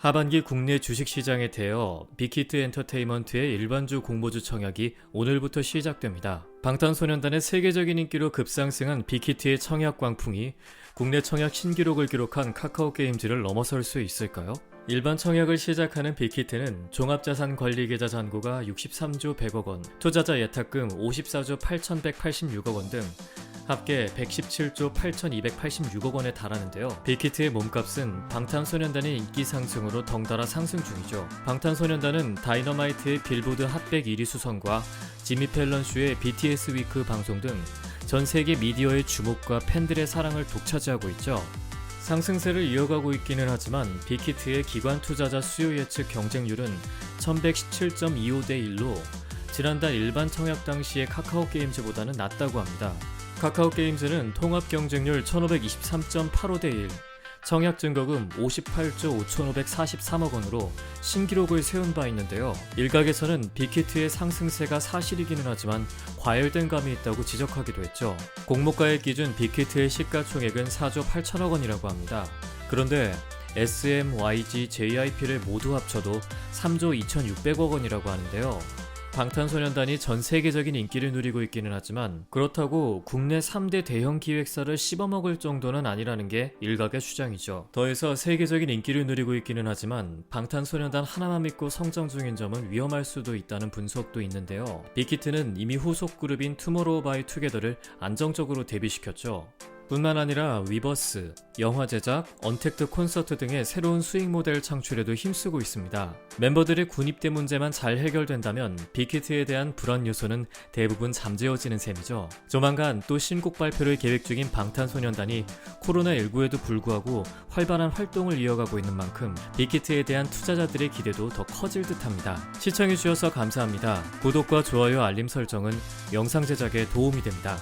하반기 국내 주식시장에 대여 빅히트 엔터테인먼트의 일반주 공모주 청약이 오늘부터 시작됩니다. 방탄소년단의 세계적인 인기로 급상승한 빅히트의 청약 광풍이 국내 청약 신기록을 기록한 카카오게임즈를 넘어설 수 있을까요? 일반 청약을 시작하는 빅히트는 종합자산관리계좌 잔고가 63조 100억 원, 투자자 예탁금 54조 8186억 원 등 합계 117조 8286억 원에 달하는데요. 빅히트의 몸값은 방탄소년단의 인기 상승으로 덩달아 상승 중이죠. 방탄소년단은 다이너마이트의 빌보드 핫백 1위 수성과 지미 펠런 쇼의 BTS 위크 방송 등 전 세계 미디어의 주목과 팬들의 사랑을 독차지하고 있죠. 상승세를 이어가고 있기는 하지만 빅히트의 기관 투자자 수요 예측 경쟁률은 1117.25대 1로 지난달 일반 청약 당시의 카카오 게임즈보다는 낮다고 합니다. 카카오 게임즈는 통합 경쟁률 1523.85대 1, 청약 증거금 58조 5543억 원으로 신기록을 세운 바 있는데요. 일각에서는 빅히트의 상승세가 사실이기는 하지만 과열된 감이 있다고 지적하기도 했죠. 공모가액 기준 빅히트의 시가총액은 4조 8천억 원이라고 합니다. 그런데 SM, YG, JYP를 모두 합쳐도 3조 2,600억 원이라고 하는데요. 방탄소년단이 전 세계적인 인기를 누리고 있기는 하지만 그렇다고 국내 3대 대형 기획사를 씹어먹을 정도는 아니라는 게 일각의 주장이죠. 더해서 세계적인 인기를 누리고 있기는 하지만 방탄소년단 하나만 믿고 성장 중인 점은 위험할 수도 있다는 분석도 있는데요. 빅히트는 이미 후속 그룹인 투모로우 바이 투게더를 안정적으로 데뷔시켰죠. 뿐만 아니라 위버스, 영화 제작, 언택트 콘서트 등의 새로운 수익 모델 창출에도 힘쓰고 있습니다. 멤버들의 군입대 문제만 잘 해결된다면 빅히트에 대한 불안 요소는 대부분 잠재워지는 셈이죠. 조만간 또 신곡 발표를 계획 중인 방탄소년단이 코로나19에도 불구하고 활발한 활동을 이어가고 있는 만큼 빅히트에 대한 투자자들의 기대도 더 커질 듯합니다. 시청해주셔서 감사합니다. 구독과 좋아요 알림 설정은 영상 제작에 도움이 됩니다.